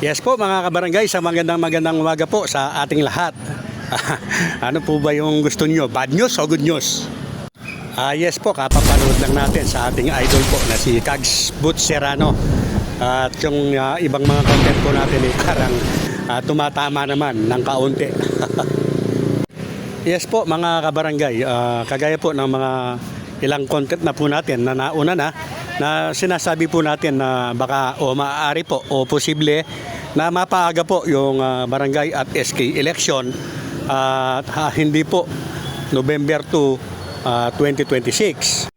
Yes po mga kabarangay, sa magandang magandang umaga po sa ating lahat. ano po ba yung gusto nyo? Bad news o good news? Ah yes po, kapapanood lang natin sa ating idol po na si Kags Boot Serrano. At yung ah, ibang mga content po natin ay parang ah, tumatama naman ng kaunti. yes po mga kabarangay, ah, kagaya po ng mga ilang content na po natin na nauna na na sinasabi po natin na baka o maaari po o posible na mapaaga po yung ah, barangay at SK election at ah, hindi po November 2, ah, 2026.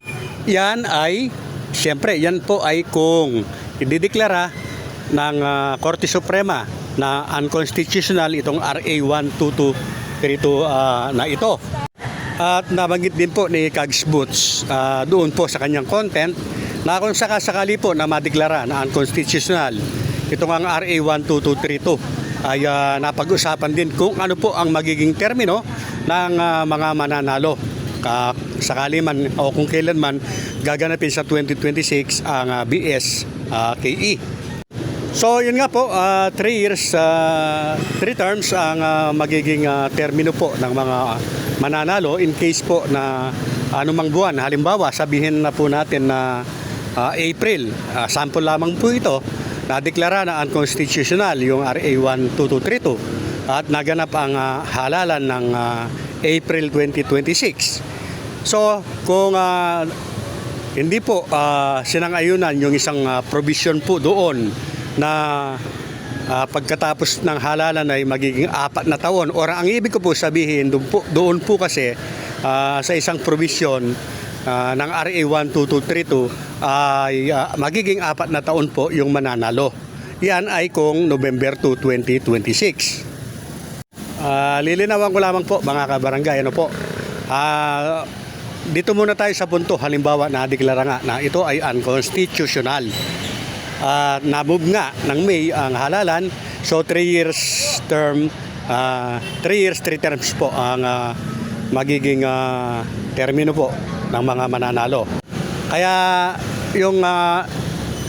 Yan ay, siyempre, yan po ay kung idideklara ng ah, Korte Suprema na unconstitutional itong RA 12232 ah, na ito. At nabanggit din po ni Kags Boots ah, doon po sa kanyang content na kung sakasakali po na madeklara na unconstitutional itong ang RA 12232 ay ah, napag-usapan din kung ano po ang magiging termino ng ah, mga mananalo Ka- sakali man o kung kailan man gaganapin sa 2026 ang ah, BS ah, KE. So yun nga po, 3 years, 3 terms ang ah, magiging ah, termino po ng mga mananalo in case po na anumang buwan. Halimbawa, sabihin na po natin na ah, April, ah, sample lamang po ito, nadeklara na unconstitutional yung RA 12232 at naganap ang ah, halalan ng ah, April 2026. So kung ah, hindi po ah, sinangayunan yung isang ah, provision po doon na ah, pagkatapos ng halalan ay magiging apat na taon. Or ang ibig ko po sabihin, doon po, doon po kasi ah, sa isang provision ah, ng RA 12232 ay ah, magiging apat na taon po yung mananalo. Yan ay kung November 2, 2026. Ah, lilinawan ko lamang po mga kabarangay ano po. Ah, dito muna tayo sa punto halimbawa na deklara nga na ito ay unconstitutional. At nabog nga ng May ang halalan. So 3 years term 3 years 3 terms po ang ah, magiging ah, termino po ng mga mananalo. Kaya yung ah,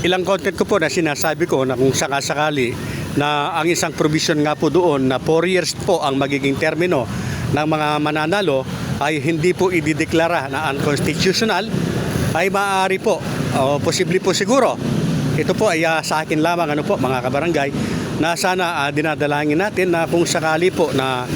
ilang content ko po na sinasabi ko na kung sakasakali na ang isang provision nga po doon na 4 years po ang magiging termino ng mga mananalo ay hindi po idideklara na unconstitutional ay maaari po. O posible po siguro. Ito po ay ah, sa akin lamang ano po mga kabarangay na sana ah, dinadalangin natin na kung sakali po na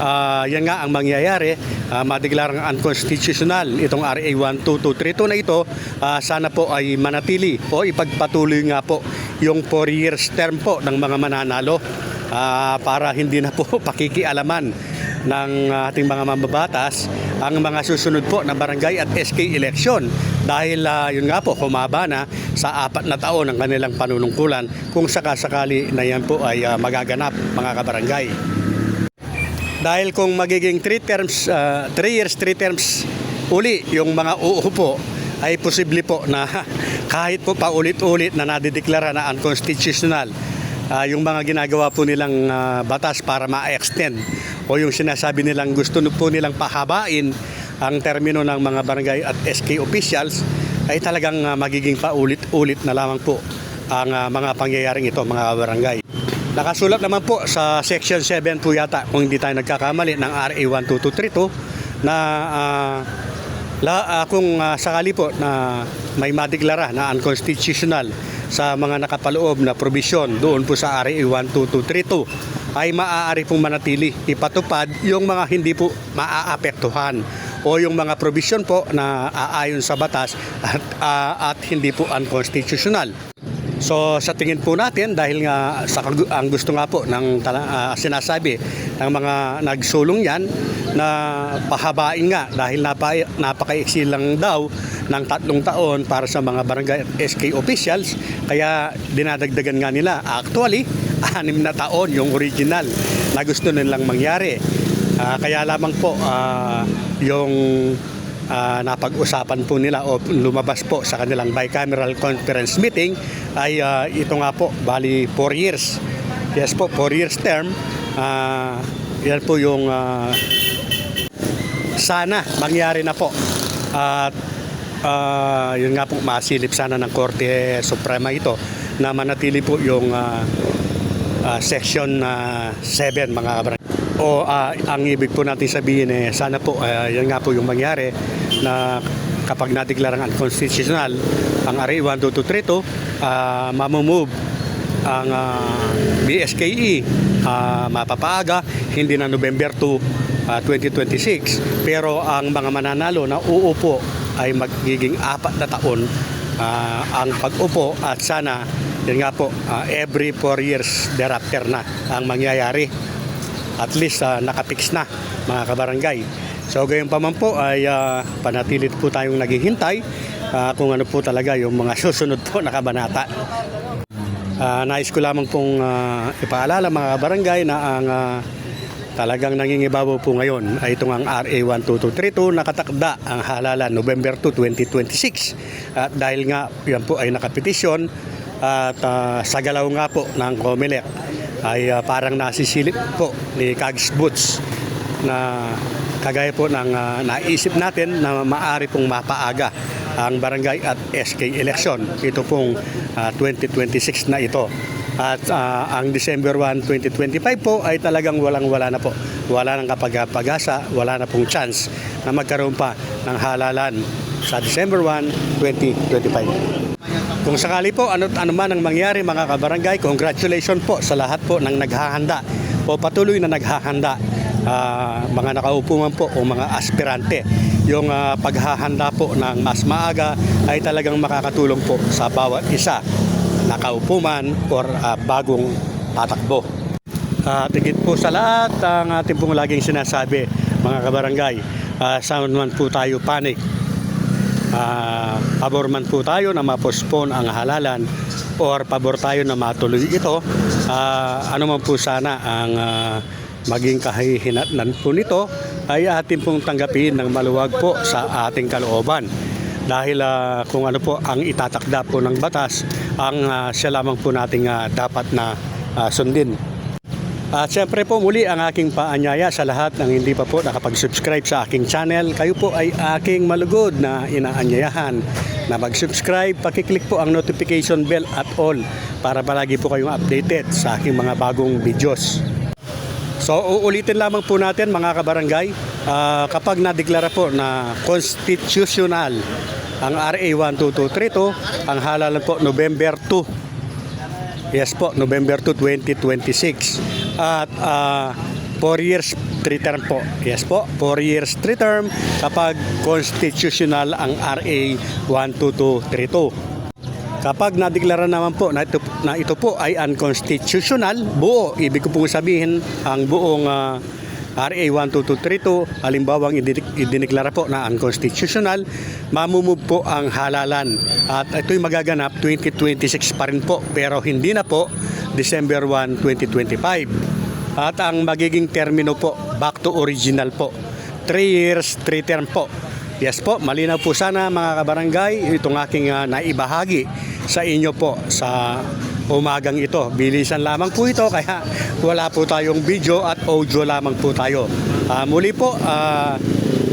ah, yan nga ang mangyayari. Uh, madeklarang unconstitutional itong RA 12232 na ito. Ah, sana po ay manatili o ipagpatuloy nga po yung 4 years term po ng mga mananalo. Ah, para hindi na po pakikialaman ng ating mga mambabatas ang mga susunod po na barangay at SK election. Dahil ah, yun nga po humaba na sa apat na taon ang kanilang panunungkulan kung sakasakali na yan po ay ah, magaganap mga kabarangay. Dahil kung magiging 3 terms, 3 years, 3 terms uli yung mga uupo ay posible po na kahit po paulit-ulit na nadideklara na unconstitutional ah, yung mga ginagawa po nilang ah, batas para ma-extend o yung sinasabi nilang gusto po nilang pahabain ang termino ng mga barangay at SK officials ay talagang ah, magiging paulit-ulit na lamang po ang ah, mga pangyayaring ito mga barangay. Nakasulat naman po sa section 7 po yata kung hindi tayo nagkakamali ng RA 12232 na ah, la, ah, kung ah, sakali po na may madeklara na unconstitutional sa mga nakapaloob na provision doon po sa RA 12232 ay maaari pong manatili ipatupad yung mga hindi po maaapektuhan o yung mga provision po na aayon sa batas at, ah, at hindi po unconstitutional. So sa tingin po natin dahil nga sa ang gusto nga po ng ah, sinasabi ng mga nagsulong yan na pahabain nga dahil napa, napakaiksi lang daw ng tatlong taon para sa mga barangay SK officials. Kaya dinadagdagan nga nila actually anim na taon yung original na gusto nilang mangyari. Ah, kaya lamang po ah, yung ah, napag-usapan po nila o lumabas po sa kanilang bicameral conference meeting ay ah, ito nga po, bali 4 years. Yes po, 4 years term. Ah, yan po yung ah, sana mangyari na po. At ah, yun nga po, masilip sana ng Korte Suprema ito na manatili po yung ah, ah, section na 7 mga kabarangay. O ah, ang ibig po natin sabihin eh sana po ah, yan nga po yung mangyari na kapag nadeklarang unconstitutional ang RA 12232 uh, mamumove ang ah, BSKE ah, mapapaaga hindi na November 2 ah, 2026 pero ang mga mananalo na uupo ay magiging apat na taon ah, ang pag-upo at sana yun nga po ah, every 4 years thereafter na ang mangyayari. At least ah, nakapix na mga kabarangay so gayon pa man po ay ah, panatilit po tayong naghihintay ah, kung ano po talaga yung mga susunod po na kabanata. Ah, nais ko lamang pong ah, ipaalala mga barangay na ang ah, talagang nangingibabaw po ngayon ay itong ang RA 12232 nakatakda ang halalan November 2, 2026 at dahil nga yan po ay nakapetisyon at ah, sa galaw nga po ng COMELEC ay ah, parang nasisilip po ni Kags Boots na kagaya po ng ah, naisip natin na maari pong mapaaga ang barangay at SK election. Ito pong ah, 2026 na ito. At ah, ang December 1, 2025 po ay talagang walang-wala na po. Wala nang kapag-pag-asa, wala na pong chance na magkaroon pa ng halalan sa December 1, 2025. Kung sakali po, ano, ano man ang mangyari mga kabarangay, congratulations po sa lahat po ng naghahanda o patuloy na naghahanda. Ah, mga nakaupo man po o mga aspirante. Yung ah, paghahanda po ng mas maaga ay talagang makakatulong po sa bawat isa nakaupo man or ah, bagong tatakbo. At higit po sa lahat, ang ating pong laging sinasabi, mga kabarangay, uh, saan man po tayo panic, Ah, pabor man po tayo na ma-postpone ang halalan or pabor tayo na matuloy ito Ah, ano man po sana ang ah, maging kahihinatnan po nito ay atin pong tanggapin ng maluwag po sa ating kalooban dahil ah, kung ano po ang itatakda po ng batas ang ah, siya lamang po nating ah, dapat na ah, sundin at syempre po muli ang aking paanyaya sa lahat ng hindi pa po nakapag-subscribe sa aking channel. Kayo po ay aking malugod na inaanyayahan na mag-subscribe. Pakiclick po ang notification bell at all para palagi po kayong updated sa aking mga bagong videos. So uulitin lamang po natin mga kabarangay ah, kapag nadeklara po na constitutional ang RA 12232 ang halalan po November 2 Yes po, November 2, 2026. At 4 years 3 term po. Yes po, 4 years 3 term kapag constitutional ang RA 12232. Kapag nadeklara naman po na ito, na ito po ay unconstitutional, buo, ibig ko pong sabihin ang buong ah, RA 12232, halimbawang idinik- idineklara po na unconstitutional, mamumove po ang halalan. At ito'y magaganap 2026 pa rin po, pero hindi na po December 1, 2025. At ang magiging termino po, back to original po. 3 years, 3 term po. Yes po, malinaw po sana mga kabarangay, itong aking ah, naibahagi sa inyo po sa umagang ito. Bilisan lamang po ito kaya wala po tayong video at audio lamang po tayo. Ah, muli po, ah,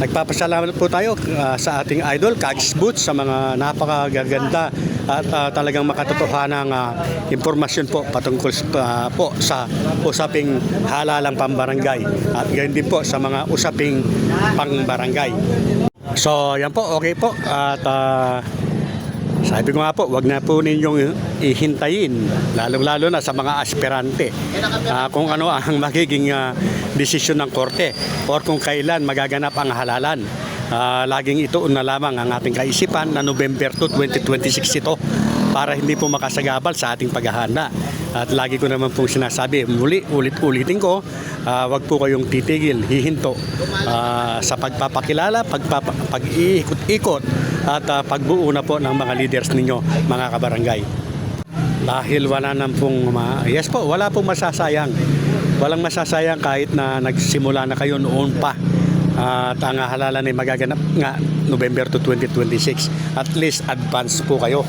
nagpapasalamat po tayo ah, sa ating idol, Kags Boots, sa mga napakagaganda at ah, talagang makatotohanang ah, impormasyon po patungkol ah, po sa usaping halalang pambarangay at gayon din po sa mga usaping pangbarangay. So, yan po, okay po. At ah, sabi ko nga po, wag na po ninyong ihintayin, lalong-lalo na sa mga aspirante, ah, kung ano ang magiging ah, desisyon ng korte or kung kailan magaganap ang halalan. Ah, laging ito na lamang ang ating kaisipan na November 2, 2026 ito para hindi po makasagabal sa ating paghahanda. At lagi ko naman pong sinasabi, muli, ulit-ulitin ko, ah, wag po kayong titigil, hihinto ah, sa pagpapakilala, pagpapa, pag-iikot-ikot at ah, pagbuo na po ng mga leaders ninyo, mga kabarangay. Dahil wala nang pong, ma- yes po, wala pong masasayang. Walang masasayang kahit na nagsimula na kayo noon pa. At ang halalan ay magaganap nga November to 2026. At least advance po kayo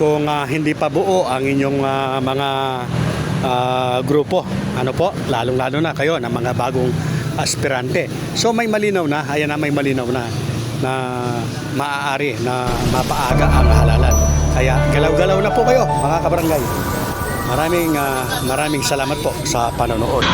kung ah, hindi pa buo ang inyong ah, mga ah, grupo. Ano po? Lalong-lalo na kayo ng mga bagong aspirante. So may malinaw na, ayan na may malinaw na na maaari na mapaaga ang halalan. Kaya galaw-galaw na po kayo mga kabarangay. Maraming ah, maraming salamat po sa panonood.